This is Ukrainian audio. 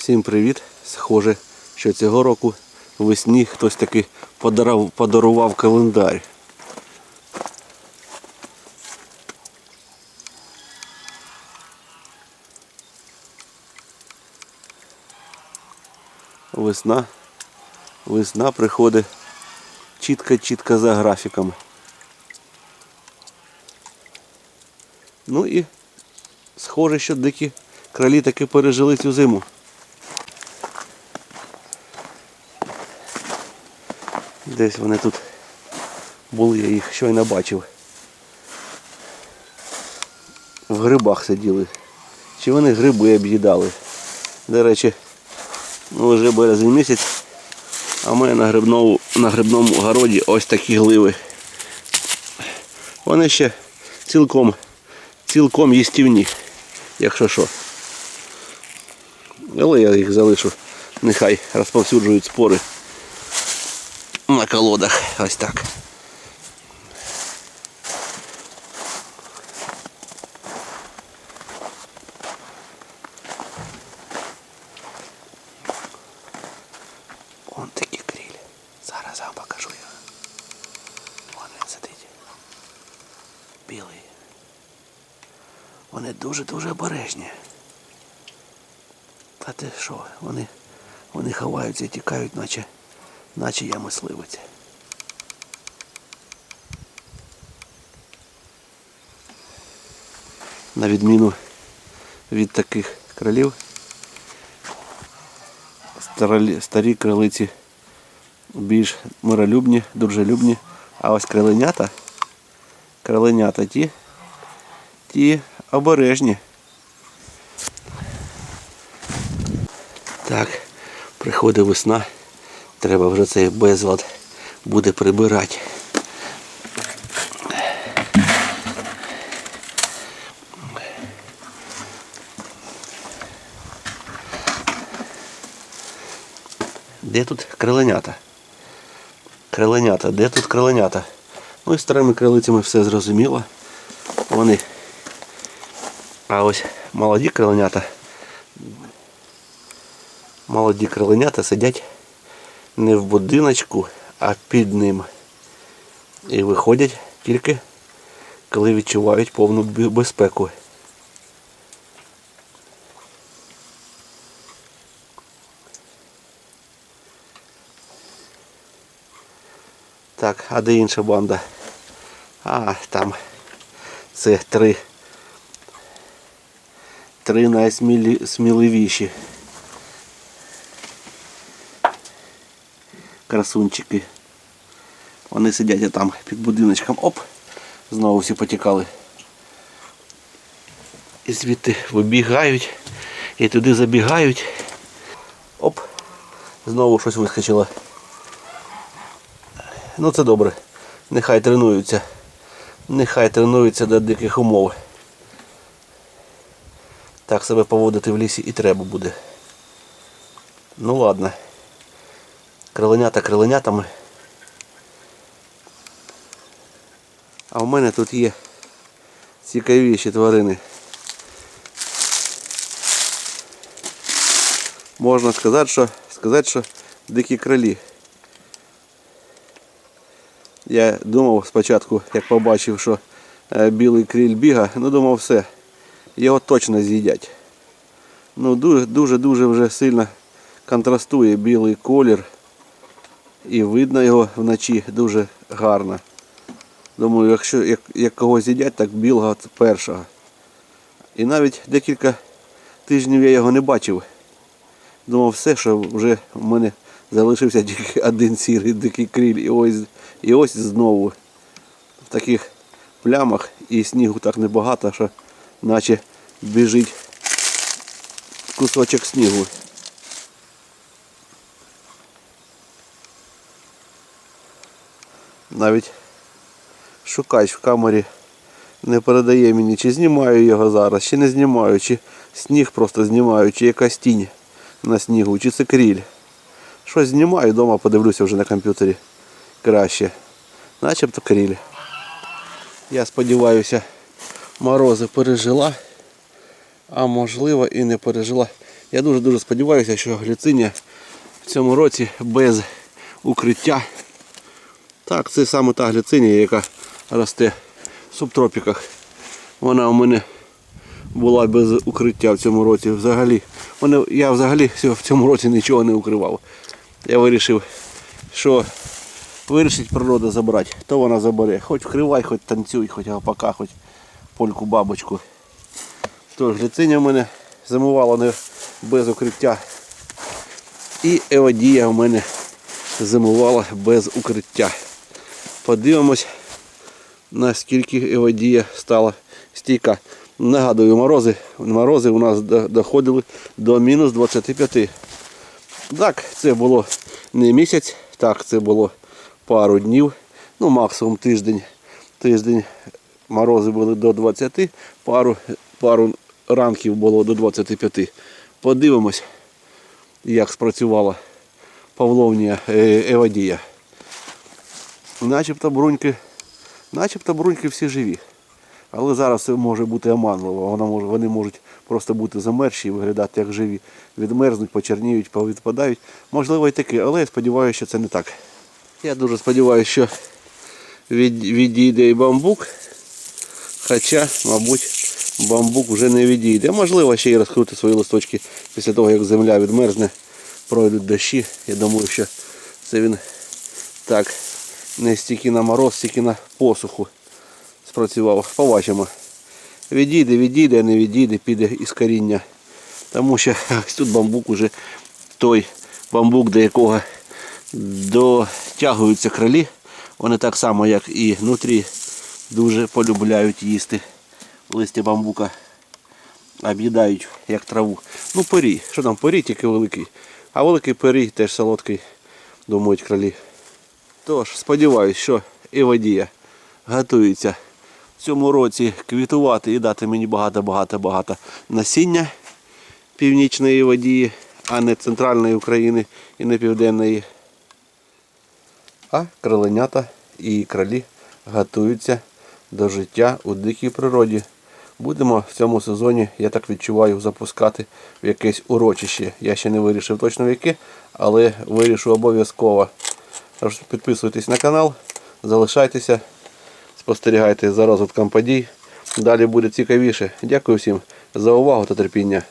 Всім привіт! Схоже, що цього року весні хтось таки подарував, подарував календар. Весна. Весна приходить чітко-чітко за графіком. Ну і схоже, що дикі кролі таки пережили цю зиму. Десь вони тут були, я їх щойно бачив. В грибах сиділи. Чи вони гриби об'їдали? До речі, ну вже березень місяць, а мене на грибному, на грибному городі ось такі гливи. Вони ще цілком, цілком їстівні, якщо що. Але я їх залишу, нехай розповсюджують спори на колодах. Ось так. Вон такі кріль. Зараз вам покажу його. Вон він. Білий. Вони дуже-дуже обережні. Та ти що, вони, вони ховаються і тікають, наче, наче я мисливець. На відміну від таких кролів, старі кролиці більш миролюбні, дружелюбні, а ось кроленята, кроленята ті, ті обережні. Так, приходить весна, треба вже цей безлад буде прибирати. Де тут криленята? Криленята, де тут криленята? Ну і старими крилицями все зрозуміло. Вони. А ось молоді криленята. Молоді криленята сидять не в будиночку, а під ним. І виходять тільки коли відчувають повну безпеку. Так, а де інша банда? А, там це три. Три найсміливіші. Красунчики. Вони сидять там під будиночком. Оп! Знову всі потікали. І звідти вибігають. І туди забігають. Оп! Знову щось вискочило. Ну це добре. Нехай тренуються. Нехай тренуються до диких умов. Так себе поводити в лісі і треба буде. Ну ладно. Криленята криленятами. А в мене тут є цікавіші тварини. Можна сказати, що сказати, що дикі кролі. Я думав спочатку, як побачив, що е, білий кріль біга, ну думав все, його точно з'їдять. Ну дуже-дуже вже сильно контрастує білий колір. І видно його вночі дуже гарно. Думаю, якщо як, як когось з'їдять, так білого першого. І навіть декілька тижнів я його не бачив. Думав все, що вже в мене залишився тільки один сірий дикий кріль. І ось, і ось знову в таких плямах і снігу так небагато, що наче біжить кусочок снігу. Навіть шукач в камері не передає мені, чи знімаю його зараз, чи не знімаю, чи сніг просто знімаю, чи якась тінь на снігу, чи це кріль. Щось знімаю, вдома подивлюся вже на комп'ютері краще. Начебто кріль. Я сподіваюся, морози пережила, а можливо і не пережила. Я дуже-дуже сподіваюся, що гліциня в цьому році без укриття. Так, це саме та гліцинія, яка росте в субтропіках. Вона у мене була без укриття в цьому році. Взагалі. Мене, я взагалі в цьому році нічого не укривав. Я вирішив, що вирішить природа забрати, то вона забере. Хоч вкривай, хоч танцюй, хоч гапака, хоч польку бабочку. Тож гліциня в мене зимувала не без укриття. І еводія в мене зимувала без укриття. Подивимось, наскільки еводія стала стійка. Нагадую, морози, морози у нас доходили до мінус 25. Так, це було не місяць, так, це було пару днів, ну максимум тиждень. Тиждень морози були до 20, пару, пару ранків було до 25. Подивимось, як спрацювала Павловнія е, Евадія. Начебто бруньки, начебто бруньки всі живі. Але зараз це може бути оманливо. Вона може, вони можуть просто бути замерзші і виглядати як живі. Відмерзнуть, почерніють, повідпадають. Можливо і таке, але я сподіваюся, що це не так. Я дуже сподіваюся, що від, відійде і бамбук. Хоча, мабуть, бамбук вже не відійде. Можливо, ще й розкрути свої листочки після того, як земля відмерзне, пройдуть дощі. Я думаю, що це він так не стільки на мороз, стільки на посуху спрацював. Побачимо. Відійде, відійде, не відійде, піде із коріння. Тому що ось тут бамбук уже той бамбук, до якого дотягуються крилі. Вони так само, як і внутрі, дуже полюбляють їсти листя бамбука. Об'їдають як траву. Ну, порій. Що там, порій тільки великий. А великий порій теж солодкий, думають кролі. Тож, сподіваюсь, що і водія готується в цьому році квітувати і дати мені багато-багато-багато насіння північної водії, а не центральної України і не південної. А кроленята і кролі готуються до життя у дикій природі. Будемо в цьому сезоні, я так відчуваю, запускати в якесь урочище. Я ще не вирішив точно в яке, але вирішу обов'язково. Тож Підписуйтесь на канал, залишайтеся, спостерігайте за розвитком подій. Далі буде цікавіше. Дякую всім за увагу та терпіння.